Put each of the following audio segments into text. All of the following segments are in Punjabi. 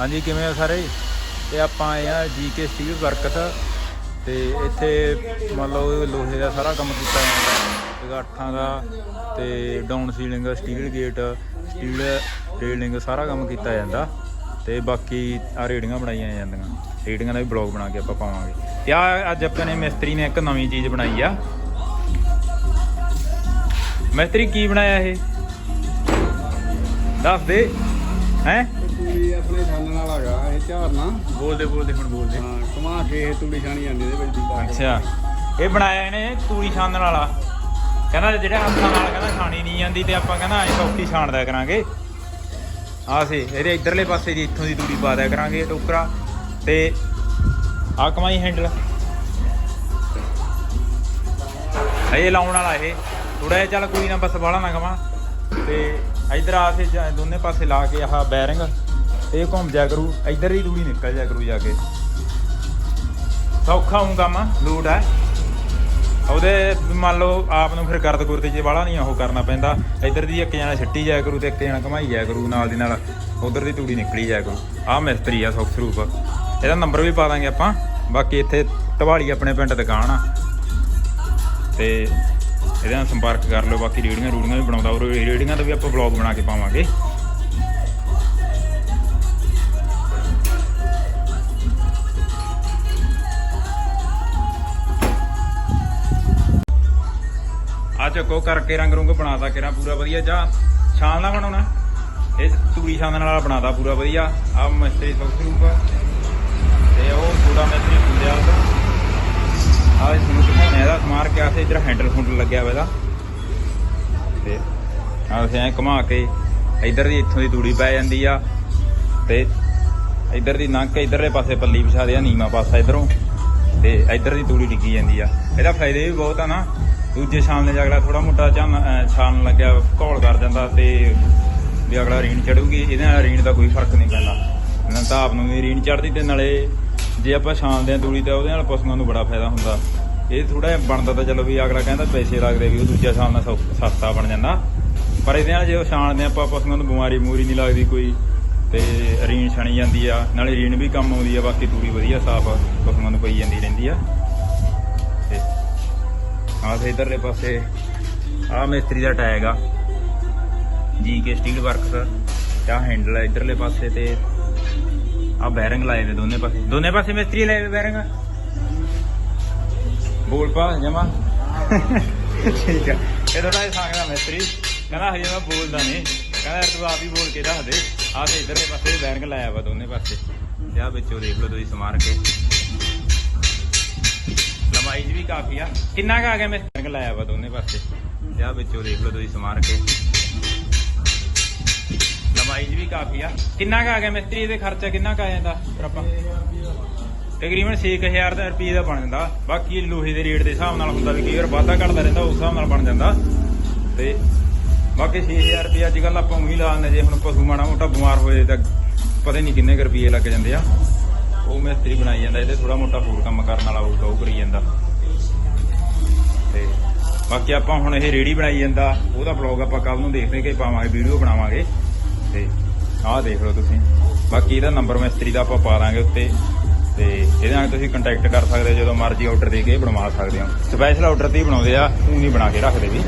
ਹਾਂਜੀ, ਕਿਵੇਂ ਆ ਸਾਰੇ? ਤੇ ਆਪਾਂ ਆਏ ਆ ਜੀਕੇ ਸਟੀਲ ਵਰਕਸ ਤੇ ਇੱਥੇ ਮੰਨ ਲਓ ਲੋਹੇ ਦਾ ਸਾਰਾ ਕੰਮ ਕੀਤਾ ਜਾਂਦਾ ਗਾਠਾਂ ਦਾ ਤੇ down ceiling steel gate steel railing ਸਾਰਾ ਕੰਮ ਕੀਤਾ ਜਾਂਦਾ। ਤੇ ਬਾਕੀ ਆ ਰੇੜੀਆਂ ਬਣਾਈਆਂ ਜਾਂਦੀਆਂ। ਰੇੜੀਆਂ ਦਾ ਵੀ ਬਲੌਗ ਬਣਾ ਕੇ ਆਪਾਂ ਪਾਵਾਂਗੇ। ਤੇ ਆ ਅੱਜ ਆਪਾਂ ਨੇ ਮਿਸਤਰੀ ਨੇ ਇੱਕ ਨਵੀਂ ਚੀਜ਼ ਬਣਾਈ ਆ। ਮਿਸਤਰੀ ਕੀ ਬਣਾਇਆ ਇਹ? ਦੱਸ ਦੇ। ਹੈ? ਤੂੜੀ ਆਪਣੇ ਛਾਨਣ ਵਾਲਾ ਹੈਗਾ ਇਹ ਝਾਰਨਾ ਬੋਲਦੇ ਬੋਲਦੇ ਹੁਣ ਬੋਲਦੇ। ਹਾਂ ਘੁਮਾ ਕੇ ਇਹ ਤੂੜੀ ਛਾਣੀ ਜਾਂਦੀ ਇਹਦੇ ਵਿੱਚ ਦੀ ਪਾ ਕੇ। ਅੱਛਾ। ਇਹ ਬਣਾਇਆ ਇਹਨੇ ਤੂੜੀ ਛਾਣਨ ਵਾਲਾ। ਕਹਿੰਦਾ ਜਿਹੜੇ ਹੱਥਾਂ ਨਾਲ ਕਹਿੰਦਾ ਛਾਣੀ ਨਹੀਂ ਜਾਂਦੀ ਤੇ ਆਪਾਂ ਕਹਿੰਦਾ ਐ ਸੌਖੀ ਛਾਣ ਦਿਆ ਕਰਾਂਗੇ। ਆ ਸੀ ਇਹਦੇ ਇਧਰਲੇ ਪਾਸੇ ਦੀ ਇੱਥੋਂ ਦੀ ਤੂੜੀ ਪਾ ਦਿਆ ਕਰਾਂਗੇ ਟੋਕਰਾ। ਤੇ ਆ ਕਮਾਈ ਹੈਂਡਲ। ਇਹ ਲਾਉਣ ਵਾਲਾ ਇਹ। ਥੋੜਾ ਜਿਹਾ ਚੱਲ ਕੋਈ ਨਾ ਬਸ ਬਾਹਲਾ ਨਾ ਕਮਾ। ਤੇ ਇਧਰ ਆ ਸੇ ਦੋਨੇ ਪਾਸੇ ਲਾ ਕੇ ਆਹ ਬੈਰਿੰਗ। ਇਹ ਘੁੰਮ ਜਾ ਕਰੂ, ਇੱਧਰ ਹੀ ਤੂੜੀ ਨਿਕਲ ਜਾ ਕਰੂ ਜਾ ਕੇ। ਸੌਖਾ ਹੂੰ ਕੰਮ ਲੋਡ ਹੈ ਉਹਦੇ ਮੰਨ ਲਓ ਆਪ ਨੂੰ ਫਿਰ ਕਰਦ ਗੁਰਦ ਜੇ ਵਾਲਾ ਨਹੀਂ ਉਹ ਕਰਨਾ ਪੈਂਦਾ। ਇੱਧਰ ਦੀ ਇੱਕ ਜਣਾ ਛੱਟੀ ਜਾਇਆ ਕਰੂ ਤੇ ਇੱਕ ਜਣਾ ਘਮਾਈ ਜਾਇਆ ਕਰੂ ਨਾਲ ਦੀ ਨਾਲ। ਉਧਰ ਦੀ ਤੂੜੀ ਨਿਕਲੀ ਜਾਇਆ ਕਰੂ। ਆਹ ਮਿਸਤਰੀ ਆ ਸੁਖ ਸਰੂਪ। ਇਹਦਾ ਨੰਬਰ ਵੀ ਪਾ ਦਾਂਗੇ ਆਪਾਂ। ਬਾਕੀ ਇੱਥੇ ਢਵਾਲੀ ਆਪਣੇ ਪਿੰਡ ਦੁਕਾਨ ਆ। ਤੇ ਇਹਦੇ ਨਾਲ ਸੰਪਰਕ ਕਰ ਲਓ, ਬਾਕੀ ਰੇੜੀਆਂ ਰੂੜੀਆਂ ਵੀ ਬਣਾਉਂਦਾ। ਉਹ ਰੇੜੀਆਂ ਦਾ ਵੀ ਆਪਾਂ ਬਲੌਗ ਬਣਾ ਕੇ ਪਾਵਾਂਗੇ। ਚੱਕੋ ਕਰਕੇ ਰੰਗ ਰੁੰਗ ਬਣਾਤਾ ਕਿਰਾ ਪੂਰਾ ਵਧੀਆ। ਜਾ ਸ਼ਾਮ ਨਾਲ ਬਣਾਉਣਾ। ਇਹ ਤੂੜੀ ਸ਼ਾਮ ਨਾਲ ਬਣਾਤਾ ਪੂਰਾ ਵਧੀਆ। ਆ ਮਿਸਤਰੀ ਸੁਖ ਤੇ ਉਹ ਥੋੜਾ ਮਿਸਤਰੀ ਪੁੰਦਿਆ ਆ ਇਸ ਨੂੰ ਦਿਖਾਉਣੇ ਇਹਦਾ ਸਮਾਰ ਕੇ ਆਸੇ ਇਧਰ ਹੈਂਡਲ ਹੁੰਡਲ ਲੱਗਿਆ ਹੋਇਆ ਇਹਦਾ। ਤੇ ਆ ਐ ਘੁਮਾ ਕੇ ਇਧਰ ਦੀ ਇੱਥੋਂ ਦੀ ਤੂੜੀ ਪੈ ਜਾਂਦੀ ਆ। ਤੇ ਇਧਰ ਦੀ ਨੰਕ ਕੇ ਇਧਰਲੇ ਪਾਸੇ ਪੱਲੀ ਵਿਛਾ ਦੇ ਆ ਨੀਮਾ ਪਾਸਾ ਇਧਰੋਂ। ਤੇ ਇਧਰ ਦੀ ਤੂੜੀ ਡਿੱਗੀ ਜਾਂਦੀ ਆ। ਇਹਦਾ ਫਾਇਦੇ ਵੀ ਬਹੁਤ ਆ ਨਾ। ਦੂਜੇ ਸ਼ਾਮ ਨੇ ਅਗਲਾ ਥੋੜਾ ਮੋਟਾ ਝਾਨ ਅਹ ਲੱਗਿਆ ਘੋਲ ਕਰ ਜਾਂਦਾ ਤੇ ਵੀ ਅਗਲਾ ਰੀਣ ਚੜੂਗੀ, ਇਹਦੇ ਨਾਲ ਰੀਣ ਦਾ ਕੋਈ ਫ਼ਰਕ ਨਹੀਂ ਪੈਂਦਾ। ਨਾ ਤਾਂ ਆਪ ਨੂੰ ਵੀ ਰੀਣ ਚੜਦੀ ਤੇ ਨਾਲੇ ਜੇ ਆਪਾਂ ਛਾਣਦੇ ਆ ਤੂੜੀ ਤਾਂ ਉਹਦੇ ਨਾਲ ਪਸ਼ੂਆਂ ਨੂੰ ਬੜਾ ਫਾਇਦਾ ਹੁੰਦਾ। ਇਹ ਥੋੜਾ ਜਿਹਾ ਬਣਦਾ ਤਾਂ ਚਲੋ ਵੀ ਅਗਲਾ ਕਹਿੰਦਾ ਪੈਸੇ ਲੱਗਦੇ ਵੀ ਉਹ ਦੂਜਾ ਸ਼ਾਮ ਨਾਲ ਸਸਤਾ ਬਣ ਜਾਂਦਾ। ਪਰ ਇਹਦੇ ਨਾਲ ਜੇ ਉਹ ਛਾਣਦੇ ਆ ਆਪਾਂ ਪਸ਼ੂਆਂ ਨੂੰ ਬਿਮਾਰੀ ਮੂਰੀ ਨਹੀਂ ਲੱਗਦੀ ਕੋਈ ਤੇ ਰੀਣ ਛਣੀ ਜਾਂਦੀ ਆ, ਨਾਲੇ ਰੀਣ ਵੀ ਕੰਮ ਆਉਂਦੀ ਆ, ਬਾਕੀ ਤੂੜੀ ਵਧੀਆ ਸਾਫ਼ ਪਸ਼ੂਆਂ ਨੂੰ ਪਈ ਜਾਂਦੀ ਰਹਿੰਦੀ ਆ। ਆਹ ਤੇ ਇਧਰਲੇ ਪਾਸੇ ਆ ਮਿਸਤਰੀ ਦਾ ਟੈਗ ਆ। ਜੀ ਸਟੀਲ ਵਰਕਸ ਆ ਹੈਂਡਲ ਆ ਇਧਰਲੇ ਪਾਸੇ ਤੇ। ਆ ਬੈਰਿੰਗ ਲਾਏ ਵੇ ਦੋਨੇ ਪਾਸੇ। ਦੋਨੇ ਪਾਸੇ ਮਿਸਤਰੀ ਲਾਏ ਵੇ ਬੈਰਿੰਗ ਬੋਲ ਪਾ ਜਮਾ। ਠੀਕ ਆ। ਇਹ ਥੋੜਾ ਜਿਹਾ ਸੰਗਦਾ ਮਿਸਤਰੀ। ਕਹਿੰਦਾ ਹਜੇ ਮੈਂ ਬੋਲਦਾ ਨਹੀਂ। ਕਹਿੰਦਾ ਤੂੰ ਆਪ ਹੀ ਬੋਲ ਕੇ ਦੱਸ ਦੇ। ਆ ਤੇ ਇਧਰਲੇ ਪਾਸੇ ਬੈਰਿੰਗ ਲਾਇਆ ਵਾ ਦੋਨੇ ਪਾਸੇ। ਤੇ ਆ ਵਿੱਚੋਂ ਦੇਖ ਲਓ ਤੁਸੀਂ ਸਮਾਰ ਕੇ। 'ਚ ਵੀ ਕਾਫੀ ਆ। ਕਿੰਨਾ ਕੁ ਆ ਗਿਆ ਮੈਂ ਬੈਰਿੰਗ ਲਾਇਆ ਵਾ ਦੋਨੇ ਪਾਸੇ। ਆ ਵਿੱਚੋਂ ਦੇਖ ਲਓ ਤੁਸੀਂ ਸਮਾਰ ਕੇ। ਲੰਬਾਈ ਵੀ ਕਾਫੀ ਆ। ਕਿੰਨਾ ਕੁ ਆ ਗਿਆ ਮਿਸਤਰੀ ਇਹਦੇ ਖਰਚਾ? ਕਿੰਨਾ ਕੁ ਆ ਜਾਂਦਾ ਫਿਰ ਆਪਾਂ? ਤਕਰੀਬਨ 6000 ਦਾ ਰੁਪਏ ਦਾ ਬਣ ਜਾਂਦਾ। ਬਾਕੀ ਲੋਹੇ ਦੇ ਰੇਟ ਦੇ ਹਿਸਾਬ ਨਾਲ ਹੁੰਦਾ ਵੀ ਕਈ ਵਾਰ ਵਾਧਾ ਘਟਦਾ ਰਹਿੰਦਾ ਉਸ ਹਿਸਾਬ ਨਾਲ ਬਣ ਜਾਂਦਾ। ਤੇ ਬਾਕੀ 6000 ਰੁਪਏ ਅੱਜ ਕੱਲ ਆਪਾਂ ਉਹੀ ਲਾ ਦਿੰਦੇ ਜੇ ਹੁਣ ਪਸ਼ੂ ਮਾੜਾ ਮੋਟਾ ਬਿਮਾਰ ਹੋਏ ਤਾਂ ਪਤਾ ਹੀ ਨਹੀਂ ਕਿੰਨੇ ਕੁ ਰੁਪਏ ਲੱਗ ਜਾਂਦੇ ਆ। ਉਹ ਮਿਸਤਰੀ ਬਣਾਈ ਜਾਂਦਾ, ਇਹਦੇ ਥੋੜਾ ਮੋਟਾ ਹੋਰ ਕੰਮ ਕਰਨ ਵਾਲਾ ਹੋਊਗਾ, ਉਹ ਕਰੀ ਜਾਂਦਾ। ਤੇ ਬਾਕੀ ਆਪਾਂ ਹੁਣ ਇਹ ਰੇੜੀ ਬਣਾਈ ਜਾਂਦਾ, ਉਹਦਾ ਬਲੌਗ ਆਪਾਂ ਕੱਲ ਨੂੰ ਦੇਖਦੇ ਕਿ ਪਾਵਾਂਗੇ, ਵੀਡੀਓ ਬਣਾਵਾਂਗੇ। ਤੇ ਆਹ ਦੇਖ ਲਓ ਤੁਸੀਂ। ਬਾਕੀ ਇਹਦਾ ਨੰਬਰ ਮਿਸਤਰੀ ਦਾ ਆਪਾਂ ਪਾ ਦਾਂਗੇ ਉੱਤੇ। ਤੇ ਇਹਦੇ ਨਾਲ ਤੁਸੀਂ ਕੰਟੈਕਟ ਕਰ ਸਕਦੇ ਹੋ, ਜਦੋਂ ਮਰਜ਼ੀ ਆਰਡਰ ਦੇ ਕੇ ਬਣਵਾ ਸਕਦੇ ਹੋ। ਸਪੈਸ਼ਲ ਆਰਡਰ ਤੇ ਹੀ ਬਣਾਉਂਦੇ ਆ ਉਹ ਨਹੀਂ ਬਣਾ ਕੇ ਰੱਖਦੇ ਵੀ।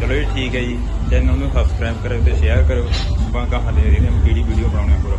ਚਲੋ ਜੀ, ਠੀਕ ਹੈ ਜੀ। ਚੈਨਲ ਨੂੰ ਸਬਸਕ੍ਰਾਈਬ ਕਰਿਓ ਤੇ ਸ਼ੇਅਰ ਕਰੋ ਆਪਾਂ ਕਹਾਂ ਦੇ ਕਿਹੜੀ ਵੀਡੀਓ ਬਣਾਉਣੀ ਆ, ਹੋਰ